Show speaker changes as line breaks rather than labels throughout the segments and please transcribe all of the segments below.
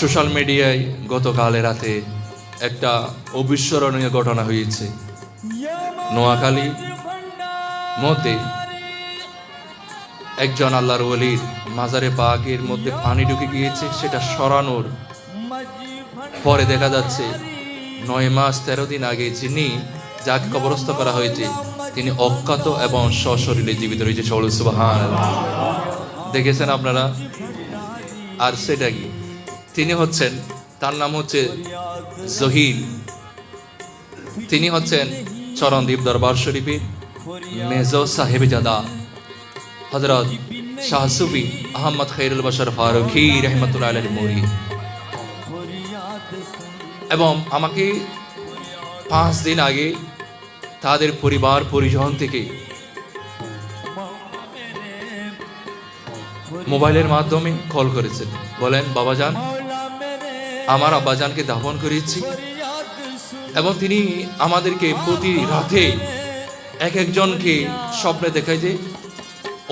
Social মিডিয়ায় গতকালে রাতে একটা অবিস্মরণীয় ঘটনা হয়েছে। নোয়াখালী মতে একজন আল্লাহর ওলির মাজারে পাকের মধ্যে পানি ঢুকে গিয়েছে, সেটা সরানোর পরে দেখা যাচ্ছে নয় মাস তেরো দিন আগে যিনি যাকে কবরস্থ করা হয়েছে, তিনি অজ্ঞাত এবং সশরীরে জীবিত রয়েছে। সৌল সুবাহান দেখেছেন আপনারা? আর সেটা কি? তিনি হচ্ছেন, তার নাম হচ্ছে জহির তিনি হচ্ছেন চরণদীপ দরবার শরীফের মেজো সাহেব জাদা হজরত শাহ সুফি আহমদ খৈরুল বশর ফারুকি রহমতুল্লাহ আলের মরি এবং আমাকে পাঁচ দিন আগে তাদের পরিবার পরিজন থেকে মোবাইলের মাধ্যমে কল করেছেন। বলেন বাবাজান আমার আব্বাজানকে দাফন করেছি। এবং তিনি আমাদেরকে প্রতি রাতে এক একজনকে স্বপ্নে দেখায় যে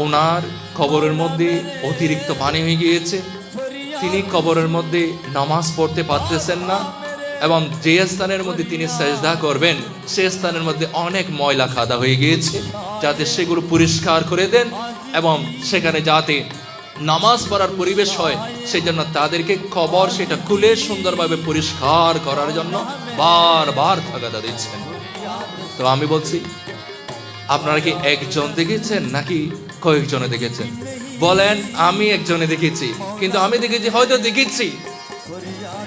ওনার কবরের মধ্যে অতিরিক্ত পানি হয়ে গিয়েছে। তিনি কবরের মধ্যে নামাজ পড়তে পারতেছেন না এবং যে স্থানের মধ্যে তিনি সেজদা করবেন, সে স্থানের মধ্যে অনেক ময়লা খাদা হয়ে গিয়েছে। যাতে সেগুলো পরিষ্কার করে দেন এবং সেখানে যাতে নামাজ পড়ার পরিবেশ হয় সেই জন্য তাদেরকে কবর সেটা খুলে সুন্দরভাবে পরিষ্কার করার জন্য বারবার থাকাদা দিচ্ছেন। তো আমি বলছি, আপনারা কি একজন দেখেছেন নাকি কয়েকজনে দেখেছেন? বলেন, আমি একজনে দেখেছি, কিন্তু আমি দেখেছি, হয়তো দেখেছি।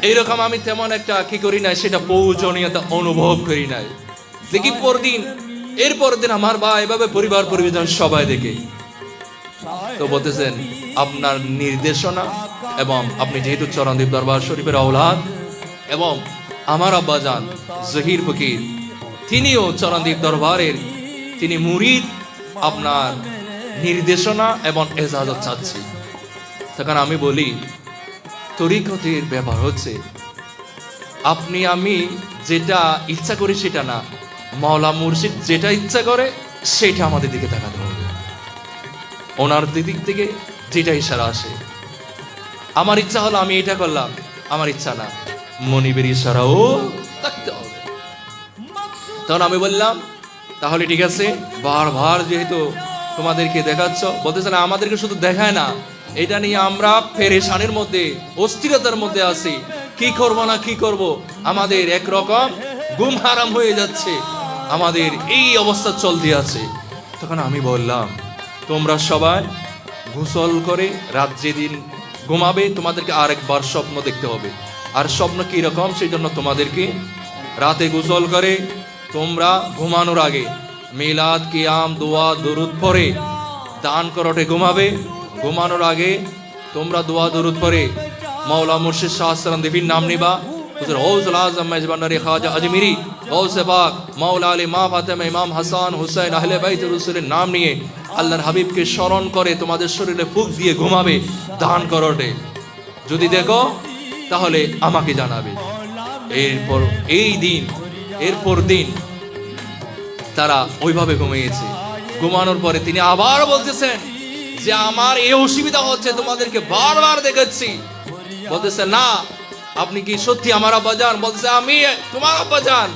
এইরকম আমি তেমন একটা কি করি নাই, সেটা প্রয়োজনীয়তা অনুভব করি নাই। দেখি পরদিন, এরপর দিন আমার বা, এভাবে পরিবার পরিজন সবাই দেখে। তো বলতেছেন, আপনার নির্দেশনা এবং আপনি যেহেতু চরণদীপ দরবার শরীফের আওলাদ এবং আমার আব্বাজান জহির ফকির, তিনিও চরণদীপ দরবারের তিনি মুরিদ আপনার নির্দেশনা এবং এজাজত চাচ্ছি। তখন আমি বলি, তরিকতের ব্যাপার হচ্ছে, আপনি আমি যেটা ইচ্ছা করি সেটা না, মাওলা মুর্শিদ যেটা ইচ্ছা করে, সেটা আমাদের দিকে তাকাতে হবে। ওনার দিক থেকে যেটা ইশারা আসে। আমার ইচ্ছা হলো আমি এটা করলাম, আমার ইচ্ছা না। মনিবের ইশারাও থাকতে হবে। তখন আমি বললাম, তাহলে ঠিক আছে, বারবার যেহেতু তোমাদেরকে দেখাচ্ছ, বলতেছে না, আমাদেরকে শুধু দেখায় না, এটা নিয়ে আমরা পেরেশানের মধ্যে, অস্থিরতার মধ্যে আছি। কি করব না কি করব? আমাদের একরকম গুম হারাম হয়ে যাচ্ছে। আমাদের এই অবস্থা চলতে আছে। তখন আমি বললাম তোমরা সবাই গোসল করে রাত যেদিন ঘুমাবে, তোমাদেরকে আরেকবার স্বপ্ন দেখতে হবে। আর স্বপ্ন কি রকম? সেই জন্য তোমাদেরকে রাতে গোসল করে তোমরা ঘুমানোর আগে মিলাদ, কিয়াম, দোয়া, দরুদ পরে দান করটে ঘুমাবে। ঘুমানোর আগে তোমরা দোয়া, দরুদ পরে মাওলা মুর্শিদ শাহ সালাম দেবীর নাম নিবা। হুজুর গৌসুল আজম মেজবান্ডারি খাজা আজমিরি, গৌসে পাক, মাওলা আলী, মা ফাতেমা, ইমাম হাসান, হুসাইন, আহলে বাইত রসুলের নাম নিয়ে আল্লাহর হাবিবকে স্মরণ করে তোমাদের শরীরে ফুক দিয়ে ঘুমাবে, দান করটে যদি দেখো, তাহলে আমাকে জানাবে। এরপর, এই দিন, এরপর দিন তারা ওইভাবে ঘুমিয়েছে। ঘুমানোর পরে তিনি আবার বলতেছেন যে, আমার এই অসুবিধা হচ্ছে, তোমাদেরকে বারবার দেখাচ্ছি বলতেছে, না আপনি কি সত্যি আমার আব্বা যান বলতেছে আমি তোমার আব্বা যান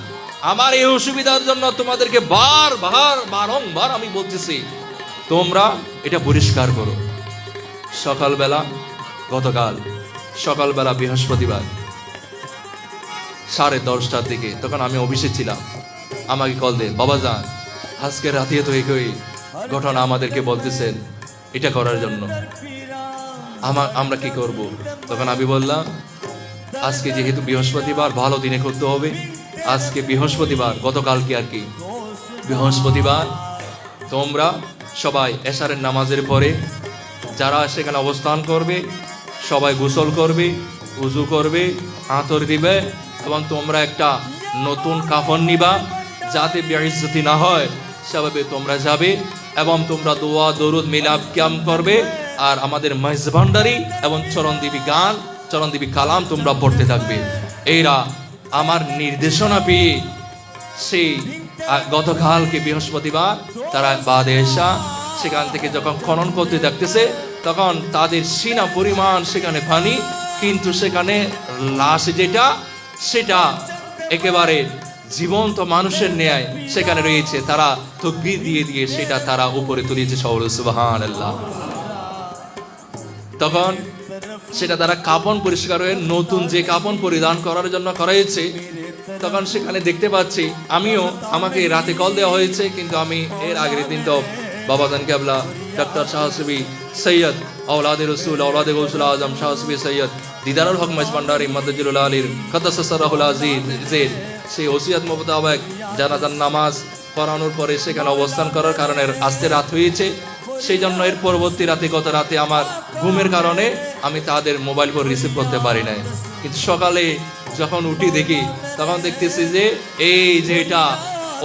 আমার এই অসুবিধার জন্য তোমাদেরকে বার বারবার বারংবার আমি বলতেছি, তোমরা এটা পরিষ্কার করো। সকালবেলা, গতকাল, সকালবেলা বৃহস্পতিবার, সাড়ে দশটার দিকে তখন আমি অফিসে ছিলাম। আমাকে কল দেন বাবা যান আজকে রাতে তো একই ঘটনা আমাদেরকে বলতেছেন, এটা করার জন্য। আমার আমরা কি করব? তখন আমি বললাম আজকে যেহেতু বৃহস্পতিবার, ভালো দিনে করতে হবে। আজকে বৃহস্পতিবার, গতকালকে আর কি। বৃহস্পতিবার, তোমরা সবাই এশারের নামাজের পরে যারা সেখানে অবস্থান করবে, সবাই গোসল করবে, উজু করবে, আতর দিবে এবং তোমরা একটা নতুন কাফন নিবা। যাতে বেইজ্জতি না হয়, সেভাবে তোমরা যাবে এবং তোমরা দোয়া, দরুদ মিলাপ ক্যাম করবে। আর আমাদের মহেশ মহেজভান্ডারি এবং চরণদেবী গান চরণদেবী কালাম, তোমরা পড়তে থাকবে। এরা আমার নির্দেশনা পেয়ে সেই গতকালকে বৃহস্পতিবার তারা বাদে এসা, সেখান থেকে যখন খনন করতে দেখতেছে, তখন তাদের সিনা পরিমাণ সেখানে পানি কিন্তু সেখানে লাশ যেটা, সেটা একেবারে জীবন্ত মানুষের ন্যায় সেখানে রয়েছে। তারা তকবির দিয়ে দিয়ে সেটা তারা উপরে তুলেছে সৌর সুবাহান আল্লাহ তখন সেটা তারা কাপন পরিষ্কার হয়ে নতুন যে কাপন পরিধান করার জন্য করা হয়েছে তখন সেখানে দেখতে পাচ্ছি আমিও আমাকে রাতে কল দেওয়া হয়েছে, কিন্তু আমি এর আগের দিন তো বাবাজান কেবলা ডক্টর শাহসবি সৈয়দ, আওলাদে রসুল, আওলাদে গৌসুল আজম শাহসবি সৈয়দ, দিদারুল হক মাইজ ভান্ডারি মদজুল আলীর কতসরাহুল আজিজ সেই ওসিয়াত মোতাবেক জানাজান নামাজ পড়ানোর পরে সেখানে অবস্থান করার কারণে আস্তে রাত হয়েছে। সেই জন্য এর পরবর্তী রাতে, গত রাতে আমার ঘুমের কারণে আমি তাদের মোবাইল ফোন রিসিভ করতে পারি নাই। কিন্তু সকালে যখন উঠি দেখি, তখন দেখতেছি যে এই যে এটা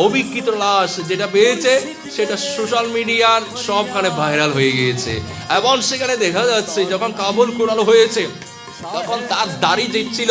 অবিকৃত লাশ যেটা পেয়েছে, সেটা সোশ্যাল মিডিয়ার সবখানে ভাইরাল হয়ে গিয়েছে। এবং সেখানে দেখা যাচ্ছে, যখন কাবুল কুড়ালো হয়েছে, তখন তার দাড়ি যে ছিল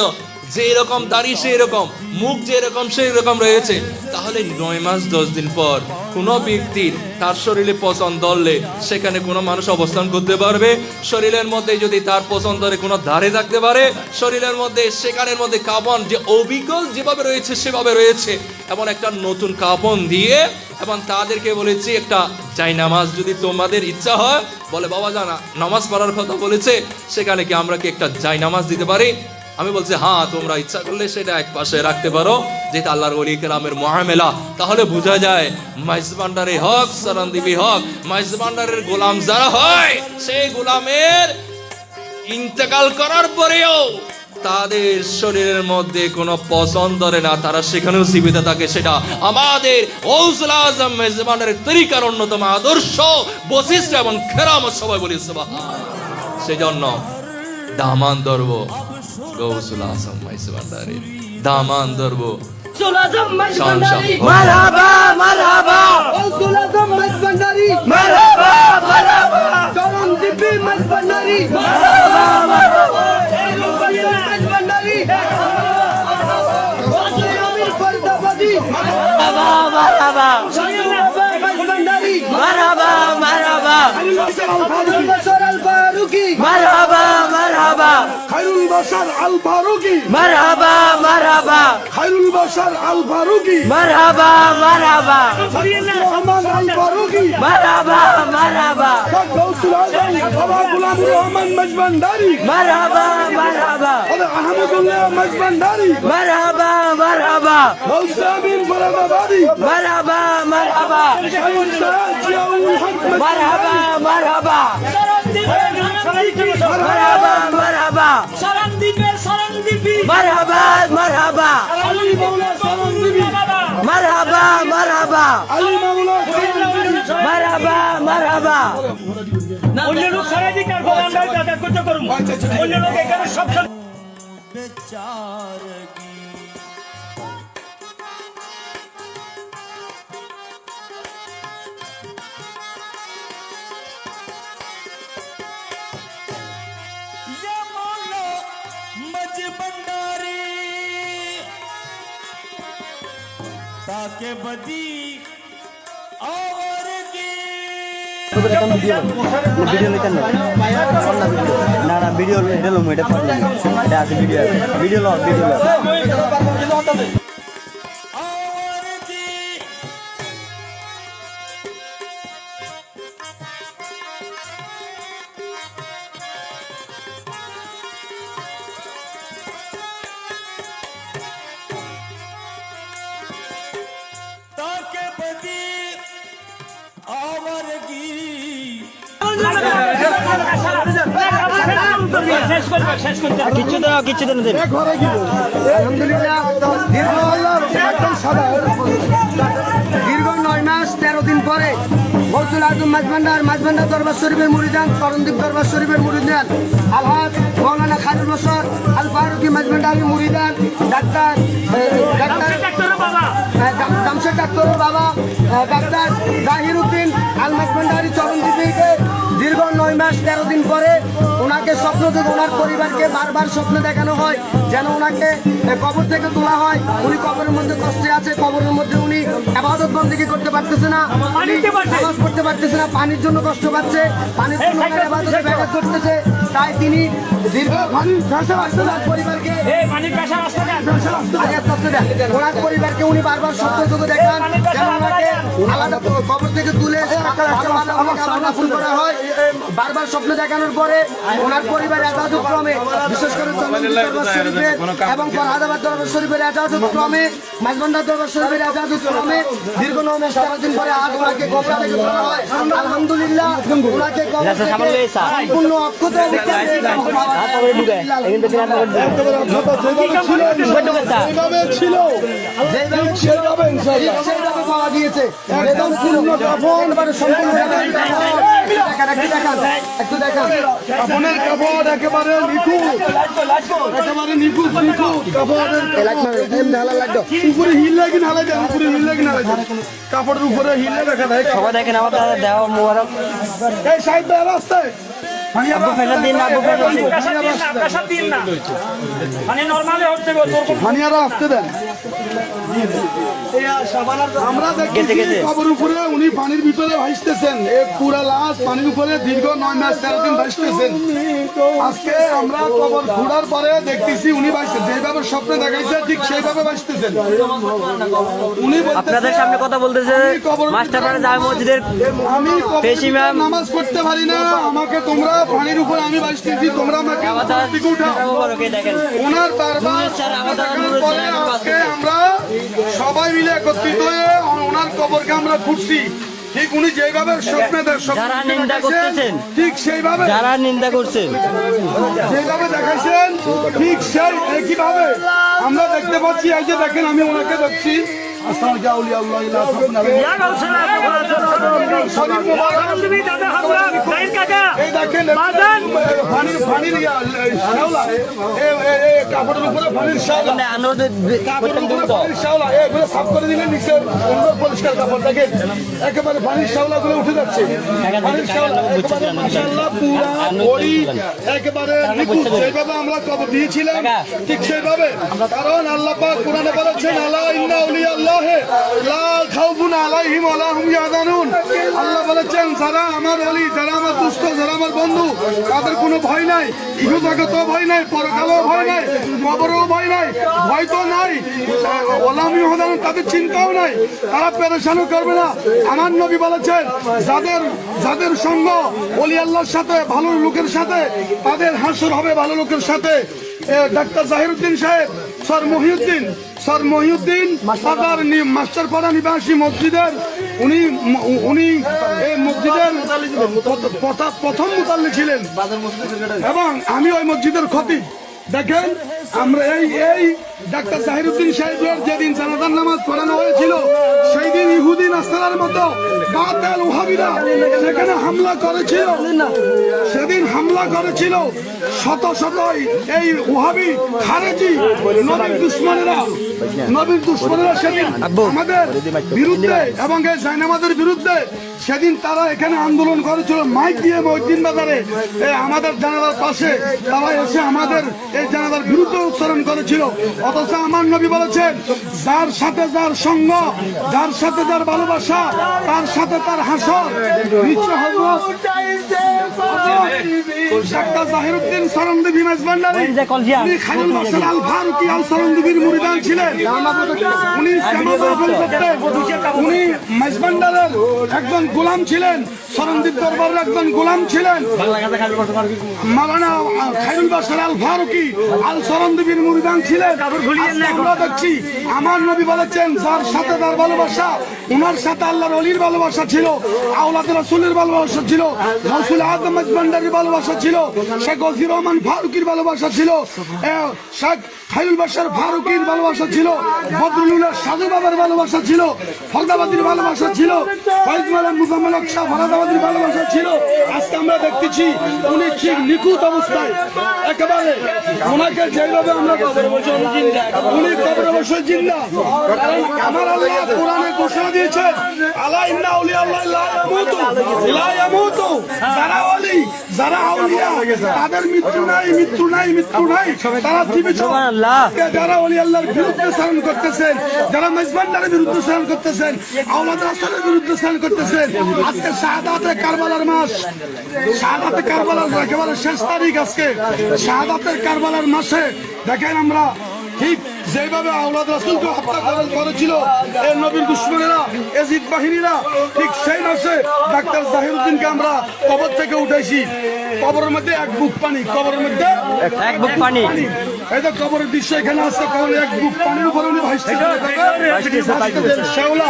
যে এরকম দাড়ি সেই রকম মুখ যে এরকম সেই রকম রয়েছে। তাহলে নয় মাস, দশ দিন পর কোনো ব্যক্তির তার শরীরে পছন্দ ধরলে সেখানে কোনো মানুষ অবস্থান করতে পারবে? শরীরের মধ্যে যদি তার পছন্দ ধরে কোনো ধারে থাকতে পারে, শরীরের মধ্যে, সেখানের মধ্যে কাপন যে অবিকল যেভাবে রয়েছে, সেভাবে রয়েছে, এমন একটা নতুন কাপন দিয়ে এবং তাদেরকে বলেছি একটা জায়নামাজ যদি তোমাদের ইচ্ছা হয়, বলে বাবা জানা, নামাজ পড়ার কথা বলেছে, সেখানে কি আমরা কি একটা জায়নামাজ দিতে পারি? আমি বলছি হ্যাঁ তোমরা ইচ্ছা করলে সেটা এক পাশে রাখতে পারো। যেটা আল্লাহর ওলি কেরামের মহামেলা তাহলে বোঝা যায়, মাইজ ভান্ডারে হক সারান্দিবি হক, মাইজ ভান্ডারের গোলাম যারা হয়, সেই গোলামের ইন্তেকাল করার পরেও তাদের শরীরের মধ্যে কোনো পছন্দ ধরে না। তারা সেখানেও জীবিত থাকে সেটা আমাদের ঔসুল আজম মেজবানের তরিকার অন্যতম আদর্শ, বৈশিষ্ট্য এবং খেরামত সবাই বলি সেজন্য দামান ধরব। গৌসুল আজম মেজবানের দামান ধরব
মারহাবা মারহাবা
সুলাজম মজবন্ডারি
মারহাবা মারহাবা
চরণ দিব্যি মজবন্ডারি
মারহাবা মারহাবা
মজবন্ডারি আমির ফরদাবাদি
মারহাবা মারহাবা
মজবন্ডারি
মারহাবা মারহাবা
বশর আল ফারুকি
মারহাবা মারহাবা।
খায়রুল বশর আল ফারুকি
মারহাবা। মারহাবা
রহমান আল ফারুকি
মারহাবা। মারহাবা
গৌসুল আজম বাবা গুলাম রহমান মজবন্ডারি
মারহাবা মারহাবা।
আহমদুল্লাহ মজবন্ডারি
মারহাবা মারহাবা।
গৌস আমিন ফরদাবাদি।
মারহাবা মারহাবা।
জিয়াউল হক
মারহাবা মারহাবা। মারহাবা মারহাবা
সরণদ্বীপের সরণদ্বীপী
মারহাবা মারহাবা।
আলী মাওলা সালামদিবি
মারহাবা মারহাবা।
আলী মাওলা
মারহাবা মারহাবা।
অন্য লোক সারা দিক দাদা করতে করব? অন্য লোক এখানে সব সময় তাকে বদি
ভিডিও নিতেন না না ভিডিও এটা লোম এটা ভিডিও ভিডিও ভিডিও কিচ্ছু
দীর্ঘ নয় মাস তেরো দিন পরে গৌসুল আজম মাঝভান্ডার মাঝভান্ডার দরবার শরীফের মুরিদান করণদ্বীপ দরবার শরীফের মুরিদান আলহাজ মৌলানা খাজুল বসর আল ফারুকি মাঝভান্ডারি মুরিদান ডাক্তার ডাক্তার
ডাক্তার বাবা
ডাক্তার জাহির উদ্দিন আল মাসমান্ডারি চরণজীবীকে দীর্ঘ নয় মাস তেরো দিন পরে ওনাকে স্বপ্ন থেকে ওনার পরিবারকে বারবার স্বপ্ন দেখানো হয় যেন ওনাকে কবর থেকে তোলা হয়। উনি কবরের মধ্যে কষ্টে আছে কবরের মধ্যে উনি আবাদত বন্দিকে করতে পারতেছে না। নামাজ পড়তে পারতেছে না পানির জন্য কষ্ট পাচ্ছে পানির জন্য ওনার আবাদতে ব্যাঘাত করতেছে তাই তিনি দীর্ঘ পরিবারকে ওনার পরিবারকে উনি বারবার সত্য দেখান আলাদা কবর থেকে তুলে ভালোভাবে ওনাকে আবার দাফন করা হয় বারবার স্বপ্ন দেখানোর পরে ওনার পরিবার একাধিক ক্রমে বিশেষ করে দরবার শরীফের এবং ফরহাদাবাদ দরবার শরীফের একাধিক মাঝবান্ডার দরবার শরীফের একাধিক দীর্ঘ ন তেরো দিন পরে আজ ওনাকে কবর থেকে তোলা হয় আলহামদুলিল্লাহ ওনাকে কবর থেকে সম্পূর্ণ অক্ষত অবস্থায়
হাত পকেটে ঢুকায় এখান থেকে হাত পকেটে
যেভাবে ছিল সেভাবে সেভাবে পাওয়া গিয়েছে। একদম পূর্ণ কাফন এবারে সম্পূর্ণ একটু দেখান
কাপড়ের কাপড় একেবারে নিখুঁত। একেবারে নিখুঁত নিখুঁত কাপড়ের উপরে হিল লাগে লাগে উপরে হিল লাগে কাপড়ের উপরে হিলে দেখা দেয়
সবাই দেখেন আমার দাদা দেওয়া মোবারক।
এই সাইড রাস্তায়
আব্বু ফেলে দিন আব্বু ফেলে দিন।
পেশা দিন না। পেশা দিন না। মানে নর্মালে হচ্ছে গো তোর
মানিয়ারা আসতে দেন। আমরা দেখতেছি কবর উপরে উনি পানির ভিতরে ভাসতেছেন। এক পুরা লাশ পানির উপরে দীর্ঘ নয় মাস তেরো দিন ভাসতেছেন। আজকে আমরা কবর ঘোরার পরে দেখতেছি উনি ভাসতে যেভাবে স্বপ্নে দেখাইছে ঠিক সেইভাবে ভাসতেছেন। উনি
আপনাদের সামনে কথা বলতেছে মাস্টার পাড়া জামে মসজিদের
আমি
পেশি ম্যাম।
নামাজ পড়তে পারি না। আমাকে তোমরা পানির উপরে আমি ভাসতেছি তোমরা আমাকে উঠাও। ওনার বারবার পরে আজকে আমরা সবাই মিলে একত্রিত হয়ে ওনার কবরকে আমরা খুঁজছি ঠিক উনি যেভাবে স্বপ্নে
যারা নিন্দা করতেছেন।
ঠিক সেইভাবে
যারা নিন্দা করছেন।
যেভাবে দেখাইছেন ঠিক সেই একইভাবে আমরা দেখতে পাচ্ছি এই যে দেখেন আমি ওনাকে দেখছি। আসসালামু আলাইকুম আউলিয়া আল্লাহ ইলা আল্লাহ
ইয়া
শরীফ মোবারক
তুমি দাদা হামলা নাইন কাকা
এই দেখেন
বাজান।
পানির পানির ইয়া, শ্যাওলা এ এ এ কাপড়ের উপরে পানির শ্যাওলা
মানে আনোদের
কাপড়ের উপরে পানির শ্যাওলা এগুলো সাফ করে দিলে নিচে সুন্দর পরিষ্কার কাপড় দেখেন, একেবারে পানির শ্যাওলা গুলো উঠে যাচ্ছে। একেবারে আমরা দিয়েছিলাম, ঠিক সেইভাবে কারণ আল্লাহ কোরআনে বলেছেন আল্লাহ আমার আমার বন্ধু, তাদের কোনো ভয় নাই। ভয় নাই ভয় ভয় ভয় তো নাই। তাদের চিন্তাও নাই। তারা পেরেশানও করবে না। আমার নবী বলেছেন যাদের যাদের সঙ্গ ওলি আল্লাহর সাথে ভালো লোকের সাথে তাদের হাসর হবে ভালো লোকের সাথে। ডাক্তার জাহিরুদ্দিন সাহেব স্যার মহিউদ্দিন স্যার মহিউদ্দিন সাদার মাস্টারপাড়া নিবাসী মসজিদের উনি উনি এই মসজিদের প্রথ- প্রথ- প্রথম মুতাল্লি ছিলেন। এবং আমি ওই মসজিদের খতিব দেখেন আমরা এই এই ডাক্তার জাহিরুদ্দিন সাহেবের যেদিন জানাজার নামাজ পড়ানো হয়েছিল সেই দিন ইহুদি নাস্তার মতো বাতেল ওহাবিরা সেখানে হামলা করেছিল। সেদিন হামলা করেছিল শত শত এই ওহাবি খারেজি নবীর দুশ্মনেরা। নবীর দুশ্মনেরা সেদিন আমাদের বিরুদ্ধে এবং এই জাইনামাদের বিরুদ্ধে সেদিন তারা এখানে আন্দোলন করেছিল মাইক দিয়ে মহিদ্দিন বাজারে আমাদের জানালার পাশে তারা এসে আমাদের এই জানালার বিরুদ্ধে উচ্চারণ করেছিল। অথচ আমার নবী বলেছেন যার সাথে যার সঙ্গ যার সাথে যার ভালোবাসা তার সাথে তার হাসর ডাক্তার জাহিরুদ্দিন সরন্দীপী মেজবান্ডারি উনি খাজুল বাসার আল ফারুকি আল সরন্দীপীর মুরিদান ছিলেন। উনি। উনি মেজবান্ডারের একজন গোলাম ছিলেন সরন্দীপ দরবারের একজন গোলাম ছিলেন। মালানা খাইরুল বাসার আল ফারুকি আল সরন্দীপীর মুরিদান ছিলেন। আমরা দেখছি আমার নবী বলেছেন যার সাথে তার ভালোবাসা ওনার সাথে আল্লাহর অলির ভালোবাসা ছিল আওলাদ রাসূলের ভালোবাসা ছিল রাসূল আদম মজবান্ডারির ভালোবাসা ছিল শেখ গজির রহমান ফারুকির ভালোবাসা ছিল শেখ খাইরুল বাসার ফারুকির ভালোবাসা ছিল বদরুল্লাহ সাধু বাবার ভালোবাসা ছিল ফরদাবাদির ভালোবাসা ছিল ফয়েজ মালাম মুজাম্মেল শাহ ফরাদাবাদির ভালোবাসা ছিল। আজকে আমরা দেখতেছি উনি ঠিক নিখুঁত অবস্থায় একেবারে ওনাকে যেভাবে আমরা উনি কবরে জিন্দা। কারণ আমার আল্লাহ কোরআনে ঘোষণা যারা ওলি তাদের মৃত্যু নাই মৃত্যু নাই মৃত্যু নাই। তারা। যারা আল্লাহর বিরুদ্ধে সারণ করতেছেন, যারা মেজবান্ডারের বিরুদ্ধে করতেছেন, আওলাদ রাসূলের বিরুদ্ধে সারণ করতেছেন, আজকে শাহাদাতে কারবালার মাস। শাহাদাতে কারবালার, একেবারে শেষ তারিখ আজকে। শাহাদাতের মাসে দেখেন আমরা ঠিক যেভাবে আওলাদ রাসূলকে হত্যা করে- করেছিল এই নবীর দুশ্মনেরা এজিদ বাহিনীরা ঠিক সেই মাসে ডাক্তার জাহিরুদ্দিনকে আমরা কবর থেকে উঠাইছি। কবরের মধ্যে এক বুক পানি কবরের মধ্যে
এক বুক পানি।
এই তো কবরের দৃশ্য এখানে আসছে কবর এক বুক পানির উপরে উনি ভাসছে। শেওলা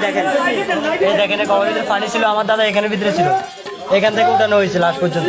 দেখেন এই দেখেন কবরের পানি ছিল আমার দাদা এখানে ভিতরে ছিল। এখান থেকে উঠানো হয়েছে লাস্ট পর্যন্ত।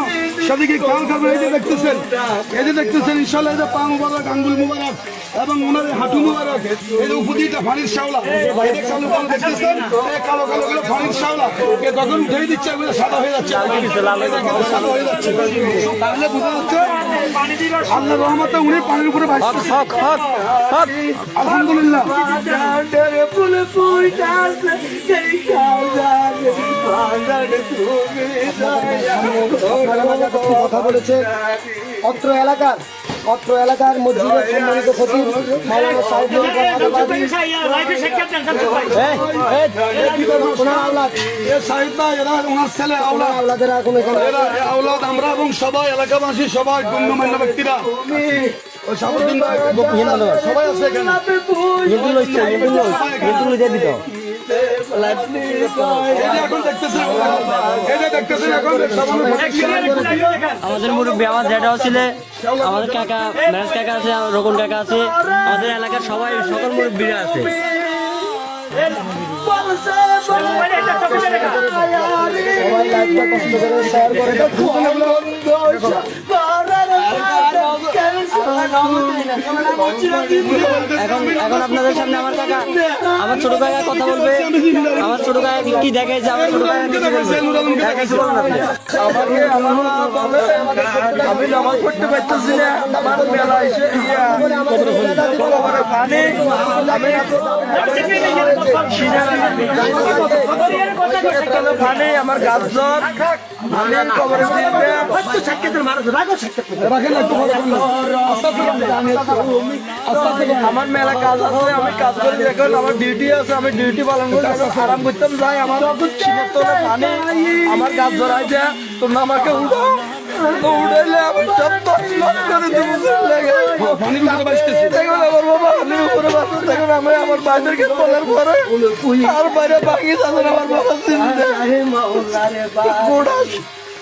সেদিকে খেয়াল করবেন এই যে দেখতেছেন এই যে দেখতেছেন ইনশাল্লাহ যে পা মুবারক আঙ্গুল মুবারক এবং ওনার হাঁটু মুবারক এই যে উপদিটা ফানির শাওলা এই যে কালো কালো দেখতেছেন এই কালো কালো গুলো ফানির শাওলা এ যখন উঠেই দিচ্ছে এগুলো সাদা হয়ে যাচ্ছে সাদা হয়ে যাচ্ছে। তাহলে বোঝা যাচ্ছে আল্লাহ রহমতে উনি পানির উপরে ভাসতেছে।
হক হক হক
আলহামদুলিল্লাহ।
কথা বলেছে অত্র এলাকার অত্র এলাকার মসজিদের সম্মানিত সচিব মাওলানা সাহেব আওলাদের এখন
আওলাদ আমরা এবং সবাই এলাকাবাসী সবাই গণ্যমান্য ব্যক্তিরা সবাই আছে এখানে
আমাদের মুরব্বী, আমার জ্যাঠাও ছিল, আমাদের কাকা ম্যানেজ কাকা আছে রকন কাকা আছে, আমাদের এলাকার সবাই, সকল মুরব্বীরা আছে। এখন এখন আপনাদের সামনে আমার কাকা আমার ছোট কাকা কথা বলবে। আমার ছোট কাকা কি দেখাইছে? আমার ছোট কাকা কিছু বলবে? কিছু বলুন আপনি।
আমি নামাজ পড়তে পারতেছি না আমার মেলা এসে পানি আমার গাছ জ্বর আমি কবরে
পরে রাখেন।
আমার মেলা কাজ আছে আমি কাজ করি এখন আমার ডিউটি আছে আমি ডিউটি পালন আরাম করতাম যাই আমার সীমান্ত পানি আমার গাছ জড়াই দেয় তোমরা আমাকে উঠো উঠাইলে দেখুন আমার উপরে দেখুন বাইরে বাকি আমার বাবা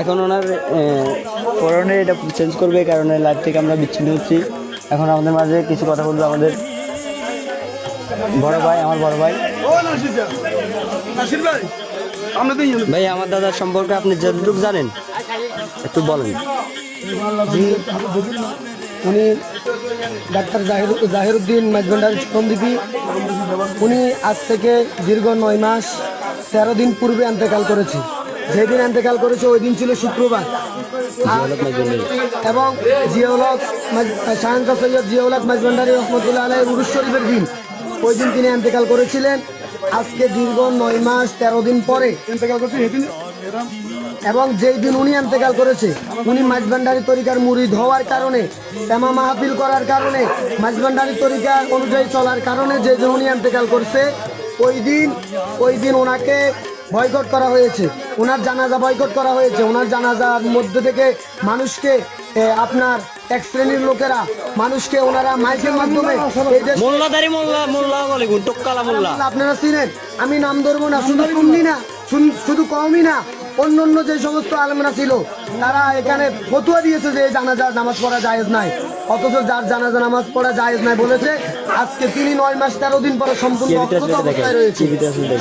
এখন ওনার পরনে এটা চেঞ্জ করবে এই কারণে লাইভ থেকে আমরা বিচ্ছিন্ন হচ্ছি। এখন আমাদের মাঝে কিছু কথা বলবে আমাদের বড় ভাই আমার বড় ভাই।
ভাই আমরা তো
ভাই আমার দাদার সম্পর্কে আপনি যতটুকু জানেন একটু বলেন।
উনি ডাক্তার জাহির জাহিরুদ্দিন মাঝগন্ডার চরমদ্বীপী উনি আজ থেকে দীর্ঘ নয় মাস তেরো দিন পূর্বে এন্তেকাল করেছে। যেদিন এন্তেকাল করেছে ওই দিন ছিল শুক্রবার। এবং জিয়াউলক শাহানকা সৈয়দ জিয়াউলক মাঝগন্ডারি রহমতুল্লাহ আলাই উরুস শরীফের দিন। ওই দিন তিনি এন্তেকাল করেছিলেন। আজকে দীর্ঘ নয় মাস তেরো দিন পরে। এবং যেই দিন উনি এন্তেকাল করেছে উনি মাঝবান্ডারি তরিকার মুরিদ হওয়ার কারণে শ্যামা মাহফিল করার কারণে মাঝবান্ডারি তরিকা অনুযায়ী চলার কারণে যে দিন উনি এন্তেকাল করছে ওই দিন ওই দিন ওনাকে বয়কট করা হয়েছে। ওনার জানাজা বয়কট করা হয়েছে। ওনার জানাজার মধ্যে থেকে মানুষকে আপনার এক শ্রেণির লোকেরা মানুষকে ওনারা মাইকের মাধ্যমে এই দেশ
মোল্লাদারি মোল্লা মোল্লা বলে টোক্কালা মোল্লা।
আপনারা চিনেন? আমি নাম ধরবো না শুধু শুনি না শুধু কমই না। অন্য অন্য যে সমস্ত আলমরা ছিল তারা এখানে ফতুয়া দিয়েছে যে জানাজার নামাজ পড়া জায়েজ নাই। অথচ যার জানাজা নামাজ পড়া জায়েজ নাই বলেছে আজকে তিনি নয় মাস তেরো দিন পরে সম্পূর্ণ
টিভিতে
অক্ষত অবস্থায় রয়েছে।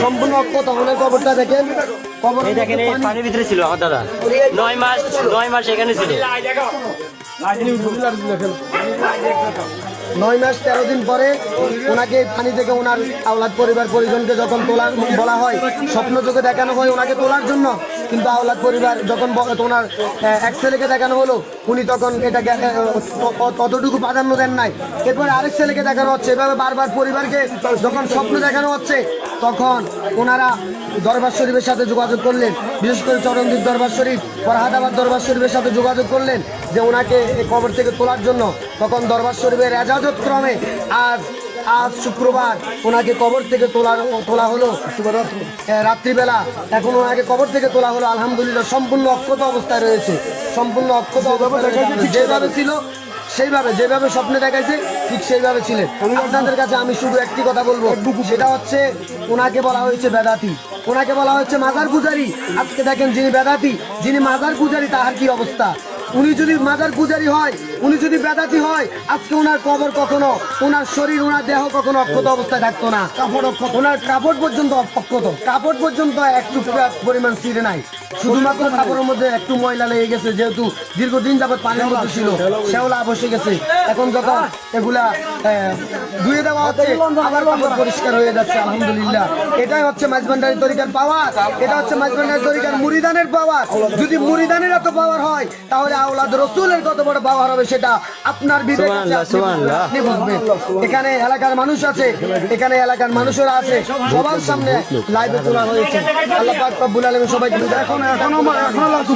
সম্পূর্ণ অক্ষত ওনার কবরটা দেখেন। কবর
দেখেন পানির ভিতরে ছিল আমার দাদা। নয় মাস নয় মাস এখানে ছিল।
নয় মাস তেরো দিন পরে ওনাকে পানি থেকে ওনার আওলাদ পরিবার পরিজনকে যখন তোলার বলা হয় স্বপ্ন চোখে দেখানো হয় ওনাকে তোলার জন্য কিন্তু আওলাদ পরিবার যখন ওনার এক ছেলেকে দেখানো হলো উনি তখন এটা জ্ঞা- আহ, ত- ত- ততটুকু প্রাধান্য দেন নাই। এরপর আরেক ছেলেকে দেখানো হচ্ছে। এভাবে বারবার পরিবারকে যখন স্বপ্ন দেখানো হচ্ছে তখন ওনারা দরবার শরীফের সাথে যোগাযোগ করলেন। বিশেষ করে চরণদ্বীপ দরবার শরীফ ফরহাদাবাদ দরবার শরীফের সাথে যোগাযোগ করলেন। যে ওনাকে এই কবর থেকে তোলার জন্য তখন দরবার শরীফের এজাজত ক্রমে আজ আজ শুক্রবার ওনাকে কবর থেকে তোলা তোলা হলো। রাত্রিবেলা এখন ওনাকে কবর থেকে তোলা হলো। আলহামদুলিল্লাহ সম্পূর্ণ অক্ষত অবস্থায় রয়েছে। সম্পূর্ণ অক্ষত। যেভাবে ছিল সেইভাবে যেভাবে স্বপ্নে দেখাইছে ঠিক সেইভাবে ছিলেন। আপনাদের কাছে আমি শুধু একটি কথা বলব। সেটা হচ্ছে ওনাকে বলা হয়েছে বেদাতি। ওনাকে বলা হচ্ছে মাজার পূজারি। আজকে দেখেন যিনি বেদাতি যিনি মাজার পূজারি তাহার কি অবস্থা? উনি যদি মাজার পূজারি হয় উনি যদি বেদাতি হয় আজকে ওনার কবর কখনো ওনার শরীর ওনার দেহ কখনো অক্ষত অবস্থায় থাকতো না। কাপড় অক্ষত। ওনার কাপড় পর্যন্ত অক্ষত। কাপড় পর্যন্ত একটু পরিমাণ ছিঁড়ে নাই। শুধুমাত্র কাপড়ের মধ্যে একটু ময়লা লেগে গেছে যেহেতু দীর্ঘদিন যাবত পানির মধ্যে ছিল শ্যাওলা বসে গেছে। এখন যখন এগুলা ধুয়ে দেওয়া হচ্ছে আবার কাপড় পরিষ্কার হয়ে যাচ্ছে আলহামদুলিল্লাহ। এটাই হচ্ছে মাঝবান্ডারি তরিকার পাওয়ার এটা হচ্ছে মাঝবান্ডারি তরিকার মুড়িদানের পাওয়ার যদি মুড়িদানের এত পাওয়ার হয় তাহলে আওলাদ রসুলের কত বড় পাওয়ার হবে সেটা আপনার বিবেক আপনি। বুঝবেন এখানে এলাকার মানুষ আছে এখানে এলাকার মানুষেরা আছে সবার সামনে লাইভে তোলা হয়েছে। আল্লাহ পাক রব্বুল আলামিন সবাই
এখন এখনও এখনও লাস্ট